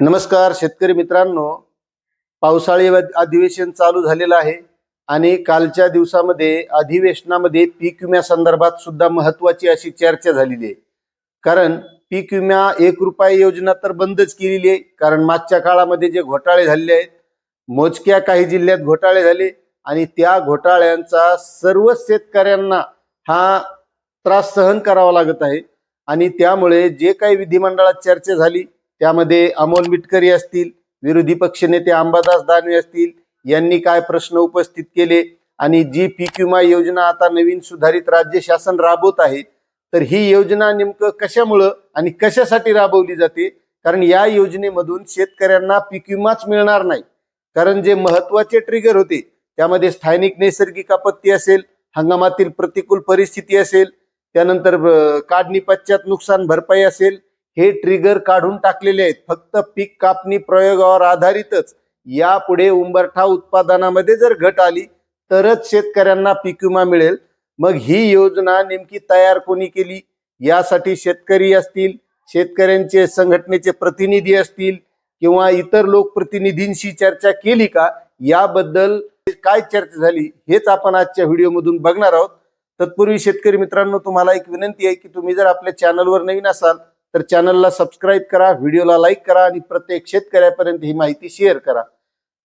नमस्कार शेतकरी मित्रांनो. पावसाळी अधिवेशन चालू झालेलं आहे आणि कालच्या दिवसामध्ये अधिवेशनामध्ये पीक विम्यासंदर्भात सुद्धा महत्वाची अशी चर्चा झालेली आहे. कारण पीक विमा एक रुपया योजना तर बंदच केलेली आहे. कारण मागच्या काळामध्ये जे घोटाळे झालेले आहेत मोजक्या काही जिल्ह्यात घोटाळे झाले आणि त्या घोटाळ्यांचा सर्व शेतकऱ्यांना हा त्रास सहन करावा लागत आहे. आणि त्यामुळे जे काही विधिमंडळात चर्चा झाली त्यामध्ये अमोल मिटकरी असतील विरोधी पक्षनेते अंबादास दानवे असतील यांनी काय प्रश्न उपस्थित केले आणि जी पीक विमा योजना आता नवीन सुधारित राज्य शासन राबवत आहे तर ही योजना नेमकं कशामुळं आणि कशासाठी राबवली जाते? कारण या योजनेमधून शेतकऱ्यांना पीक विमाच मिळणार नाही. कारण जे महत्त्वाचे ट्रिगर होते त्यामध्ये स्थानिक नैसर्गिक आपत्ती असेल हंगामातील प्रतिकूल परिस्थिती असेल त्यानंतर काढणी पश्चात नुकसान भरपाई असेल हे ट्रिगर काढून टाकलेले आहेत. फक्त पीक कापणी प्रयोगावर आधारितच. यापुढे उंबरठा उत्पादनामध्ये जर घट आली तरच शेतकऱ्यांना पीक विमा मिळेल. मग ही योजना नेमकी तयार कोणी केली? यासाठी शेतकरी असतील शेतकऱ्यांचे संघटनेचे प्रतिनिधी असतील किंवा इतर लोकप्रतिनिधींशी चर्चा केली का? याबद्दल काय चर्चा झाली? हेच आपण आजच्या व्हिडिओमधून बघणार आहोत. तत्पूर्वी शेतकरी मित्रांनो तुम्हाला एक विनंती आहे की तुम्ही जर आपल्या चॅनलवर नवीन असाल तर चॅनलला सबस्क्राईब करा व्हिडिओला लाईक करा आणि प्रत्येक शेतकऱ्यापर्यंत ही माहिती शेअर करा.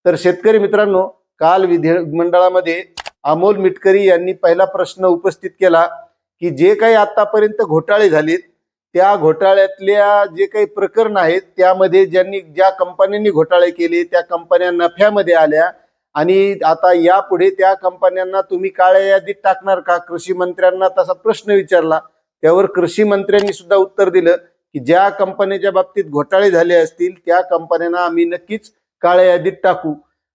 तर शेतकरी मित्रांनो काल विधिमंडळामध्ये अमोल मिटकरी यांनी पहिला प्रश्न उपस्थित केला की जे काही आतापर्यंत घोटाळे झालेत त्या घोटाळ्यातल्या जे काही प्रकरण आहेत त्यामध्ये ज्यांनी ज्या कंपन्यांनी घोटाळे केले त्या कंपन्या नफ्यामध्ये आल्या आणि आता यापुढे त्या कंपन्यांना तुम्ही काळ्या यादीत टाकणार का? कृषी मंत्र्यांना तसा प्रश्न विचारला. त्यावर कृषी मंत्र्यांनी सुद्धा उत्तर दिलं. की ज्या कंपन्याच्या बाबतीत घोटाळे झाले असतील त्या कंपन्यांना आम्ही नक्कीच काळ्या यादीत टाकू.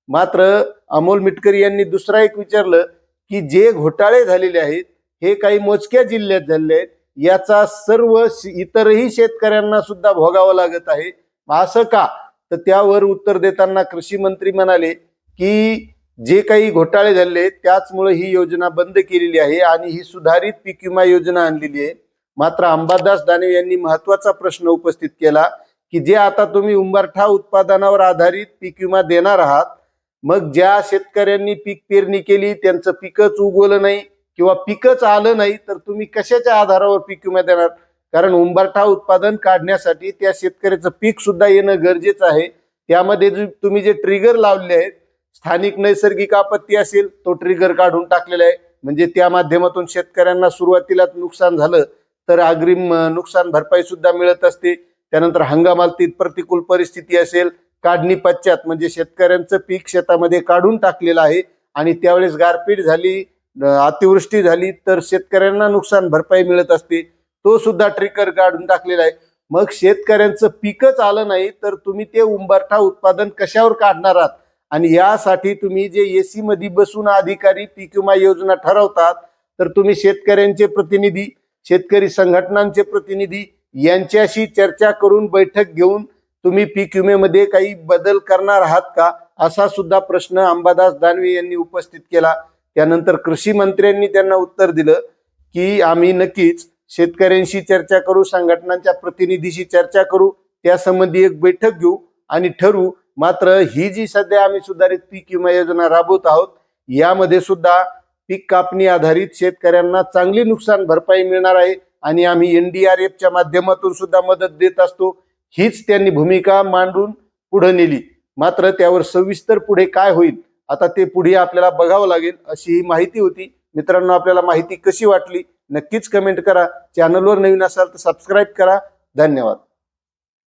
मात्र अमोल मिटकरी यांनी दुसरा एक विचारलं की जे घोटाळे झालेले आहेत हे काही मोजक्या जिल्ह्यात झालेले आहेत. याचा सर्व इतरही शेतकऱ्यांना सुद्धा भोगावं लागत आहे. असं का? तर त्यावर उत्तर देताना कृषी मंत्री म्हणाले की जे काही घोटाळे झाले त्याचमुळे ही योजना बंद केलेली आहे आणि ही सुधारित पीक विमा योजना आणलेली आहे. मात्र अंबादास दानवे यांनी महत्त्वाचा प्रश्न उपस्थित केला की जे आता तुम्ही उंबरठा उत्पादनावर आधारित पीक विमा देणार आहात मग ज्या शेतकऱ्यांनी पीक पेरणी केली त्यांचं पिकच उगवलं नाही किंवा पिकच आलं नाही तर तुम्ही कशाच्या आधारावर पीक विमा देणार? कारण उंबरठा उत्पादन काढण्यासाठी त्या शेतकऱ्याचं पीक सुद्धा येणं गरजेचं आहे. त्यामध्ये तुम्ही जे ट्रिगर लावले आहेत स्थानिक नैसर्गिक आपत्ती असेल तो ट्रिगर काढून टाकलेला आहे. म्हणजे त्या माध्यमातून शेतकऱ्यांना सुरुवातीलाच नुकसान झालं तर अग्रिम नुकसान भरपाई सुद्धा मिळत असते. त्यानंतर हंगामातील प्रतिकूल परिस्थिती असेल. काढणी पश्चात म्हणजे शेतकऱ्यांचं पीक शेतामध्ये काढून टाकलेलं आहे आणि त्यावेळेस गारपीट झाली अतिवृष्टी झाली तर शेतकऱ्यांना नुकसान भरपाई मिळत असते. तो सुद्धा ट्रिकर काढून टाकलेला आहे. मग शेतकऱ्यांचं पीकच आलं नाही तर तुम्ही ते उंबरठा उत्पादन कशावर काढणार आहात? आणि यासाठी तुम्ही जे एसी मध्ये बसून अधिकारी पीक विमा योजना ठरवतात तर तुम्ही शेतकऱ्यांचे प्रतिनिधी शेतकरी संघटनांचे प्रतिनिधी यांच्याशी चर्चा करून बैठक घेऊन तुम्ही पीक विम्यामध्ये काही बदल करणार आहात का? असा सुद्धा प्रश्न अंबादास दानवे यांनी उपस्थित केला. त्यानंतर कृषी मंत्र्यांनी त्यांना उत्तर दिलं की आम्ही नक्कीच शेतकऱ्यांशी चर्चा करू संघटनांच्या प्रतिनिधीशी चर्चा करू त्यासंबंधी एक बैठक घेऊ आणि ठरवू. मात्र ही जी सध्या आम्ही सुधारित पीक विमा योजना राबवत आहोत यामध्ये सुद्धा पीक कापणी आधारित शेतकऱ्यांना चांगली नुकसान भरपाई मिळणार आहे आणि आम्ही एनडीआरएफच्या माध्यमातून सुद्धा मदत देत असतो. हीच त्यांनी भूमिका मांडून पुढे नेली. मात्र त्यावर सविस्तर पुढे काय होईल आता ते पुढे आपल्याला बघावं लागेल अशी ही माहिती होती. मित्रांनो आपल्याला माहिती कशी वाटली नक्कीच कमेंट करा. चॅनलवर नवीन असाल तर सबस्क्राईब करा. धन्यवाद.